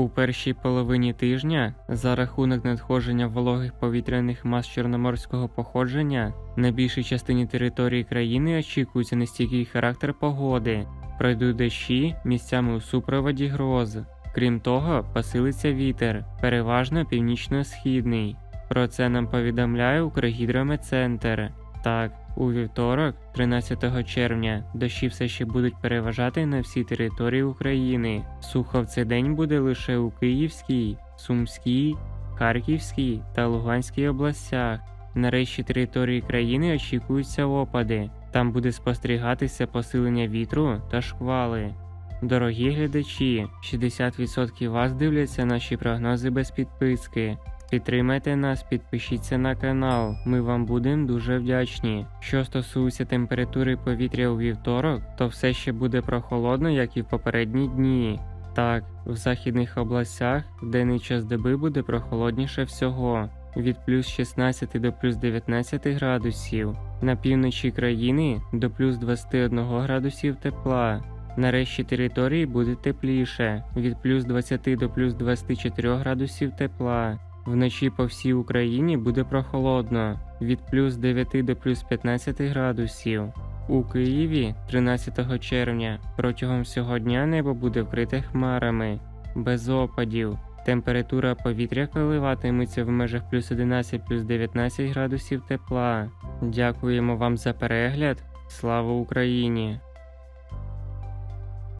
У першій половині тижня за рахунок надходження вологих повітряних мас чорноморського походження на більшій частині території країни очікується нестійкий характер погоди, пройдуть дощі місцями у супроводі гроз. Крім того, посилиться вітер, переважно північно-східний. Про це нам повідомляє Укргідрометцентр. Так, у вівторок, 13 червня, дощі все ще будуть переважати на всій території України. Сухо в цей день буде лише у Київській, Сумській, Харківській та Луганській областях. На решті території країни очікуються опади. Там буде спостерігатися посилення вітру та шквали. Дорогі глядачі, 60% вас дивляться наші прогнози без підписки. Підтримайте нас, підпишіться на канал, ми вам будемо дуже вдячні. Що стосується температури повітря у вівторок, то все ще буде прохолодно, як і в попередні дні. Так, в західних областях денний час доби буде прохолодніше всього від плюс 16 до плюс 19 градусів, на півночі країни до плюс 21 градусів тепла. На решті території буде тепліше від плюс 20 до плюс 24 градусів тепла. Вночі по всій Україні буде прохолодно від плюс 9 до плюс 15 градусів. У Києві 13 червня протягом всього дня небо буде вкрите хмарами, без опадів. Температура повітря коливатиметься в межах плюс 11 плюс 19 градусів тепла. Дякуємо вам за перегляд. Слава Україні!